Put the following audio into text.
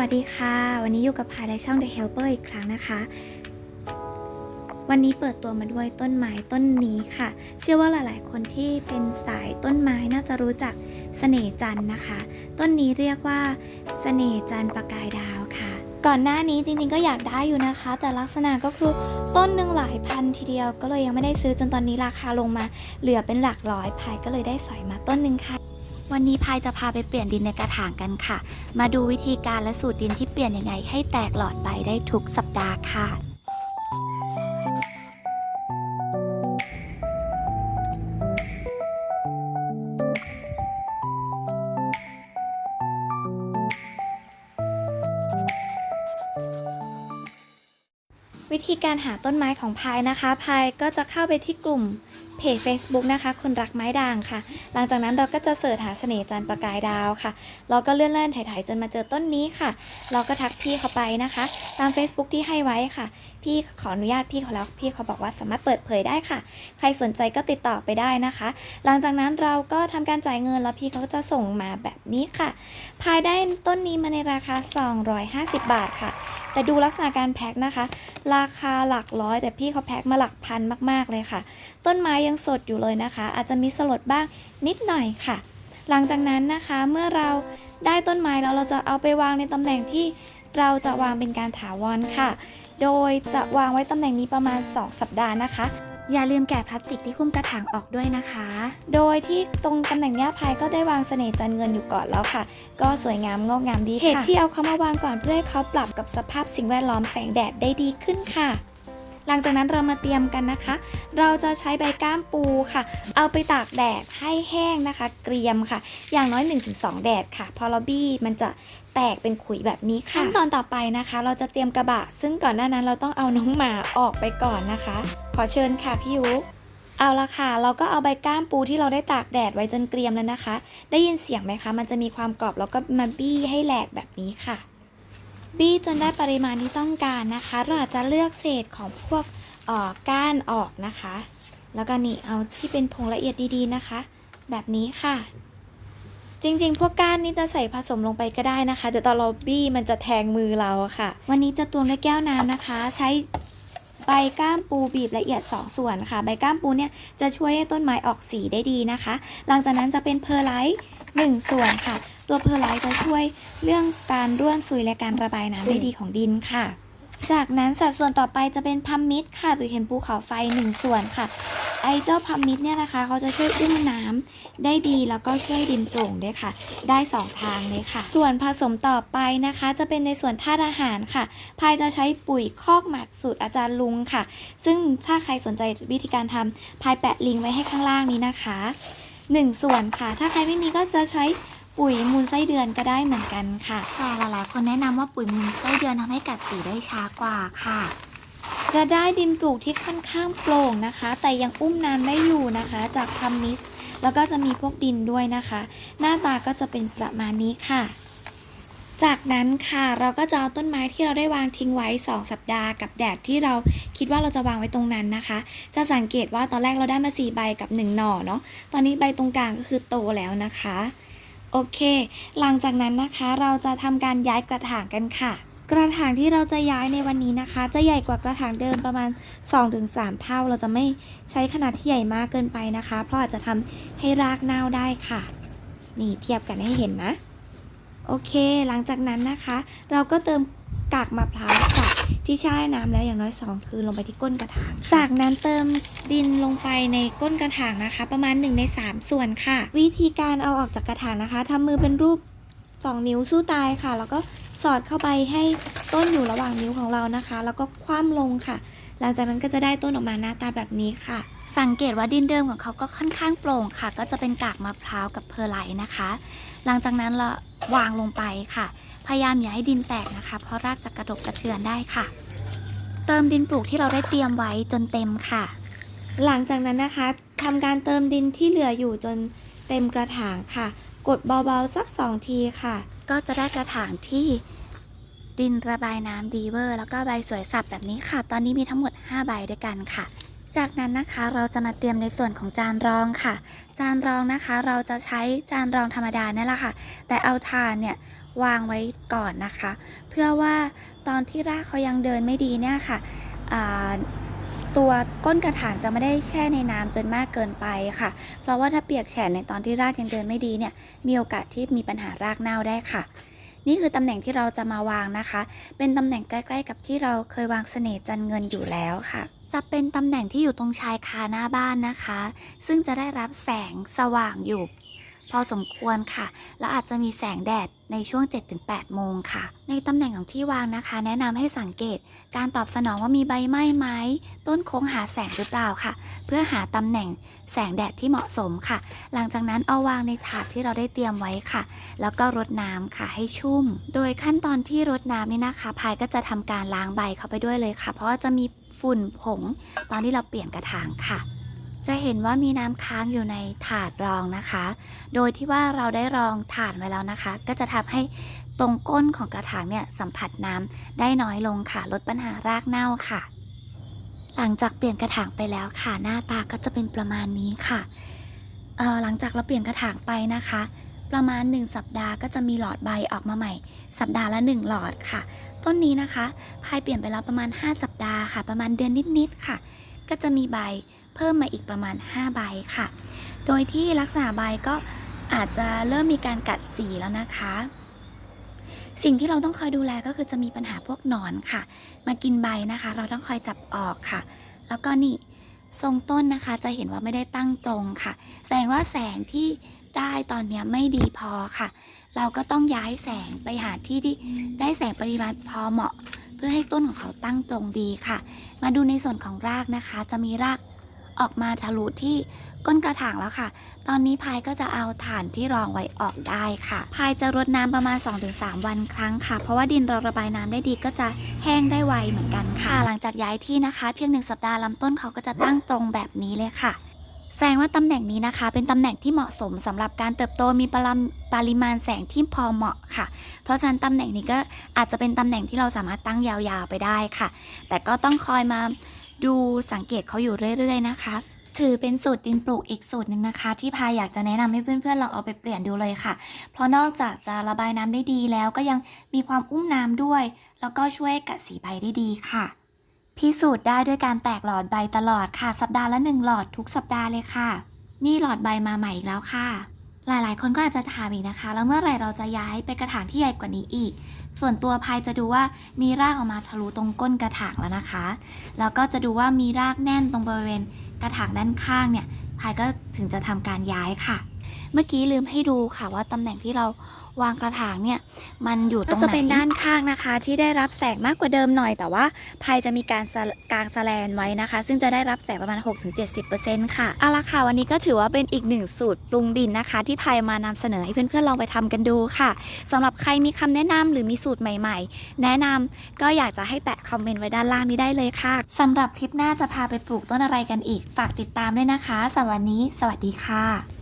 วัสดีค่ะ วันนี้อยู่กับพายในช่อง The Helper อีกครั้งนะคะ วันนี้เปิดตัวมาด้วยต้นไม้ต้นนี้ค่ะ เชื่อว่าหลายๆ คนที่เป็นสายต้นไม้น่าจะรู้จักเสน่จันนะคะ ต้นนี้เรียกว่าเสน่จันประกายดาวค่ะ ก่อนหน้านี้จริงๆก็อยากได้อยู่นะคะ แต่ลักษณะก็คือต้นหนึ่งหลายพันทีเดียวก็เลยยังไม่ได้ซื้อจนตอนนี้ราคาลงมา เหลือเป็นหลักร้อยพายก็เลยได้สอยมาต้นหนึ่งค่ะ วันนี้พายจะพาไปเปลี่ยนดินในกระถางกันค่ะ มาดูวิธีการและสูตรดินที่เปลี่ยนยังไง ให้แตกหลอดใบได้ทุกสัปดาห์ค่ะวิธีการหาต้นไม้ของพายนะคะ พายก็จะเข้าไปที่กลุ่ม เพจ Facebook นะคะ คนรักไม้ด่างค่ะ หลังจากนั้นเราก็จะเสิร์ชหาเสน่ห์จันประกายดาวค่ะ เราก็เลื่อนเลื่อนถ่ายๆจนมาเจอต้นนี้ค่ะ เราก็ทักพี่เขาไปนะคะ ตาม Facebook ที่ให้ไว้ค่ะ พี่ขออนุญาตพี่เขาแล้วพี่เขาบอกว่าสามารถเปิดเผยได้ค่ะ ใครสนใจก็ติดต่อไปได้นะคะ หลังจากนั้นเราก็ทำการจ่ายเงินแล้วพี่เขาก็จะส่งมาแบบนี้ค่ะ ภายได้ต้นนี้มาในราคา 250 บาทค่ะ แต่ดูลักษณะการแพ็คนะคะ ราคาหลักร้อย แต่พี่เขาแพ็คมาหลักพันมาก ๆเลยค่ะ ต้นไม้ยังสดอยู่เลยนะคะ อาจจะมีสลดบ้างนิดหน่อยค่ะ หลังจากนั้นนะคะเมื่อเราได้ต้นไม้แล้วเราจะเอาไปวางในตำแหน่งที่เราจะวางเป็นการถาวรค่ะ โดยจะวางไว้ตำแหน่งนี้ประมาณ 2 สัปดาห์นะคะ อย่าลืมแกะพลาสติกที่คุ้มกระถางออกด้วยนะคะ โดยที่ตรงตำแหน่งเนี้ยพายก็ได้วางเสน่ห์จันทร์เงินอยู่ก่อนแล้วค่ะ ก็สวยงามงอกงามดีค่ะเหตุที่เอาเขามาวางก่อนเพื่อให้เขาปรับกับสภาพสิ่งแวดล้อมแสงแดดได้ดีขึ้นค่ะ หลังจากนั้นเรามาเตรียมกันนะคะ เราจะใช้ใบก้ามปูค่ะ เอาไปตากแดดให้แห้งนะคะ เกรียมค่ะ อย่างน้อย 1-2 แดดค่ะ พอเราบี้มันจะแตกเป็นขุยแบบนี้ค่ะ ขั้นตอนต่อไปนะคะ เราจะเตรียมกระบะ ซึ่งก่อนหน้านั้นเราต้องเอาน้องหมาออกไปก่อนนะคะ ขอเชิญค่ะพี่ยุเอาละค่ะ เราก็เอาใบก้ามปูที่เราได้ตากแดดไว้จนเกรียมแล้วนะคะ ได้ยินเสียงไหมคะ มันจะมีความกรอบแล้วก็มาบี้ให้แหลกแบบนี้ค่ะ บี้จนได้ปริมาณที่ต้องการนะคะ เราอาจจะเลือกเศษของพวกออก้านออกนะคะ แล้วก็นี่เอาที่เป็นผงละเอียดดีๆนะคะ แบบนี้ค่ะ จริงๆ พวกก้านนี้จะใส่ผสมลงไปก็ได้นะคะ แต่ตอนเราบี้มันจะแทงมือเราค่ะ วันนี้จะตวงด้วยแก้วน้ำนะคะ ใช้ใบก้ามปูบีบละเอียด 2 ส่วนค่ะ ใบก้ามปูเนี่ยจะช่วยให้ต้นไม้ออกสีได้ดีนะคะ หลังจากนั้นจะเป็นเพอร์ไลท์ 1 ส่วนค่ะ ตัวเพอร์ไลท์จะช่วยเรื่องการร่วนซุยและการระบายน้ำได้ดีของดินค่ะ จากนั้นสัดส่วนต่อไปจะเป็นพัมมิดค่ะ หรือเห็นภูเขาไฟ 1 ส่วนค่ะไอเจ้าพัมมิดเนี่ยนะคะเขาจะช่วยอุ้มน้ำได้ดีแล้วก็ช่วยดินโปร่งด้วยค่ะ ได้ 2 ทางเลยค่ะ ส่วนผสมต่อไปนะคะ จะเป็นในส่วนธาตุอาหารค่ะ พายจะใช้ปุ๋ยคอกหมักสูตรอาจารย์ลุงค่ะ ซึ่งถ้าใครสนใจวิธีการทำพายแปะลิงก์ไว้ให้ข้างล่างนี้นะคะ 1 ส่วนค่ะ ถ้าใครไม่มีก็จะใช้ปุ๋ยมูลไส้เดือนก็ได้เหมือนกันค่ะ แต่หลายๆคนแนะนำว่าปุ๋ยมูลไส้เดือนทำให้กัดสีได้ช้ากว่าค่ะ จะได้ดินปลูกที่ค่อนข้างโปร่งนะคะ แต่ยังอุ้มน้ำได้อยู่นะคะ จากพัมมิส แล้วก็จะมีพวกดินด้วยนะคะ หน้าตาก็จะเป็นประมาณนี้ค่ะ จากนั้นค่ะเราก็จะเอาต้นไม้ที่เราได้วางทิ้งไว้ 2 สัปดาห์กับแดดที่เราคิดว่าเราจะวางไว้ตรงนั้นนะคะ จะสังเกตว่าตอนแรกเราได้มา 4 ใบกับ 1 หน่อเนาะตอนนี้ใบตรงกลางก็คือโตแล้วนะคะ โอเค หลังจากนั้นนะคะเราจะทำการย้ายกระถางกันค่ะกระถางที่เราจะย้ายในวันนี้นะคะ จะใหญ่กว่ากระถางเดิมประมาณ 2-3 เท่า เราจะไม่ใช้ขนาดที่ใหญ่มากเกินไปนะคะ เพราะอาจจะทำให้รากเน่าได้ค่ะ นี่เทียบกันให้เห็นนะ โอเค หลังจากนั้นนะคะ เราก็เติมกากมะพร้าวค่ะที่แช่น้ำแล้วอย่างน้อย 2 คืนลงไปที่ก้นกระถาง จากนั้นเติมดินลงไปในก้นกระถางนะคะ ประมาณ 1 ใน 3 ส่วนค่ะ วิธีการเอาออกจากกระถางนะคะทำมือเป็นรูป 2 นิ้วสู้ตายค่ะ แล้วก็สอดเข้าไปให้ต้นอยู่ระหว่างนิ้วของเรานะคะ แล้วก็คว่ำลงค่ะ หลังจากนั้นก็จะได้ต้นออกมาหน้าตาแบบนี้ค่ะ สังเกตว่าดินเดิมของเขาก็ค่อนข้างโปร่งค่ะ ก็จะเป็นกากมะพร้าวกับเพอร์ไลนะคะ หลังจากนั้นเรา วางลงไปค่ะ พยายามอย่าให้ดินแตกนะคะ เพราะรากจะกระดกกระเทือนได้ค่ะ เติมดินปลูกที่เราได้เตรียมไว้จนเต็มค่ะ หลังจากนั้นนะคะทำการเติมดินที่เหลืออยู่จนเต็มกระถางค่ะ กดเบาๆสัก 2 ทีค่ะ ก็จะได้กระถางที่ดินระบายน้ำดีเวอร์ แล้วก็ใบสวยสับแบบนี้ค่ะ ตอนนี้มีทั้งหมด 5 ใบด้วยกันค่ะ จากนั้นนะคะเราจะมาเตรียมในส่วนของจานรองค่ะ จานรองนะคะเราจะใช้จานรองธรรมดาเนี่ยแหละค่ะ แต่เอาถานเนี่ยวางไว้ก่อนนะคะ เพื่อว่าตอนที่รากเขายังเดินไม่ดีเนี่ยค่ะตัวก้นกระถางจะไม่ได้แช่ในน้ำจนมากเกินไปค่ะ เพราะว่าถ้าเปียกแฉะในตอนที่รากยังเดินไม่ดีเนี่ยมีโอกาสที่มีปัญหารากเน่าได้ค่ะ นี่คือตำแหน่งที่เราจะมาวางนะคะ เป็นตำแหน่งใกล้ๆกับที่เราเคยวางเสน่ห์จันเงินอยู่แล้วค่ะ จะเป็นตำแหน่งที่อยู่ตรงชายคาหน้าบ้านนะคะ ซึ่งจะได้รับแสงสว่างอยู่ พอสมควรค่ะ และอาจจะมีแสงแดดในช่วง 7-8 โมงค่ะ ในตำแหน่งของที่วางนะคะ แนะนำให้สังเกต การตอบสนองว่ามีใบไม้ไหมต้นโค้งหาแสงหรือเปล่าค่ะ เพื่อหาตำแหน่งแสงแดดที่เหมาะสมค่ะ หลังจากนั้นเอาวางในถาดที่เราได้เตรียมไว้ค่ะ แล้วก็รดน้ำค่ะให้ชุ่ม โดยขั้นตอนที่รดน้ำนี่นะคะพายก็จะทำการล้างใบเข้าไปด้วยเลยค่ะ เพราะว่าจะมีฝุ่นผง ตอนที่เราเปลี่ยนกระถางค่ะ จะเห็นว่ามีน้ำค้างอยู่ในถาดรองนะคะ โดยที่ว่าเราได้รองถาดไว้แล้วนะคะ ก็จะทำให้ตรงก้นของกระถางเนี่ยสัมผัสน้ำได้น้อยลงค่ะ ลดปัญหารากเน่าค่ะ หลังจากเปลี่ยนกระถางไปแล้วค่ะ หน้าตาก็จะเป็นประมาณนี้ค่ะเอ่อหลังจากเราเปลี่ยนกระถางไปนะคะ ประมาณ 1 สัปดาห์ก็จะมีหลอดใบออกมาใหม่ สัปดาห์ละ 1 หลอดค่ะ ต้นนี้นะคะพายเปลี่ยนไปแล้วประมาณ 5 สัปดาห์ค่ะ ประมาณเดือนนิดๆค่ะ ก็จะมีใบเพิ่มมาอีกประมาณ 5 ใบค่ะ โดยที่ลักษณะใบก็อาจจะเริ่มมีการกัดสีแล้วนะคะ สิ่งที่เราต้องคอยดูแลก็คือจะมีปัญหาพวกหนอนค่ะ มากินใบนะคะ เราต้องคอยจับออกค่ะ แล้วก็นี่ทรงต้นนะคะจะเห็นว่าไม่ได้ตั้งตรงค่ะ แสดงว่าแสงที่ได้ตอนนี้ไม่ดีพอค่ะ เราก็ต้องย้ายแสงไปหาที่ที่ได้แสงปริมาณพอเหมาะ เพื่อให้ต้นของเขาตั้งตรงดีค่ะ มาดูในส่วนของรากนะคะ จะมีรากออกมาทะลุที่ก้นกระถางแล้วค่ะ ตอนนี้พายก็จะเอาฐานที่รองไว้ออกได้ค่ะ พายจะรดน้ำประมาณ 2-3 วันครั้งค่ะ เพราะว่าดินเราระบายน้ำได้ดีก็จะแห้งได้ไวเหมือนกันค่ะ หลังจากย้ายที่นะคะ เพียงหนึ่งสัปดาห์ลำต้นเขาก็จะตั้งตรงแบบนี้เลยค่ะ แสดงว่าตำแหน่งนี้นะคะ เป็นตำแหน่งที่เหมาะสมสำหรับการเติบโตมีปริมาณปริมาณแสงที่พอเหมาะค่ะ เพราะฉะนั้นตำแหน่งนี้ก็อาจจะเป็นตำแหน่งที่เราสามารถตั้งยาวๆไปได้ค่ะ แต่ก็ต้องคอยมาดูสังเกตเขาอยู่เรื่อย ๆ นะคะถือเป็นสูตรดินปลูกอีกสูตรหนึ่งนะคะ ที่พายอยากจะแนะนำให้เพื่อนๆลองเอาไปเปลี่ยนดูเลยค่ะ เพราะนอกจากจะระบายน้ำได้ดีแล้วก็ยังมีความอุ้มน้ำด้วย แล้วก็ช่วยกัดสีใบได้ดีค่ะ พิสูจน์ได้ด้วยการแตกหลอดใบตลอดค่ะ สัปดาห์ละหนึ่งหลอดทุกสัปดาห์เลยค่ะ นี่หลอดใบมาใหม่อีกแล้วค่ะ หลายๆ คนก็อาจจะถามอีกนะคะ แล้วเมื่อไหร่เราจะย้ายไปกระถางที่ใหญ่กว่านี้อีก ส่วนตัวพายจะดูว่ามีรากออกมาทะลุตรงก้นกระถางแล้วนะคะ แล้วก็จะดูว่ามีรากแน่นตรงบริเวณกระถางด้านข้างเนี่ยพายก็ถึงจะทำการย้ายค่ะ เมื่อกี้ลืมให้ดูค่ะว่าตำแหน่งที่เราวางกระถางเนี่ย มันอยู่ตรงไหนก็จะเป็นด้านข้างนะคะ ที่ได้รับแสงมากกว่าเดิมหน่อย แต่ว่าพายจะมีการสะกางสแลนไว้นะคะ ซึ่งจะได้รับแสงประมาณ 6-70%ค่ะเอาละค่ะ วันนี้ก็ถือว่าเป็นอีกหนึ่งสูตรปรุงดินนะคะ ที่พายมานำเสนอให้เพื่อนๆลองไปทำกันดูค่ะสำหรับใครมีคำแนะนำหรือมีสูตรใหม่ ๆ แนะนำก็อยากจะให้แตะคอมเมนต์ไว้ด้านล่างนี้ได้เลยค่ะสำหรับคลิปหน้าจะพาไปปลูกต้นอะไรกันอีกฝากติดตามด้วยนะคะสำหรับวันนี้ สวัสดีค่ะ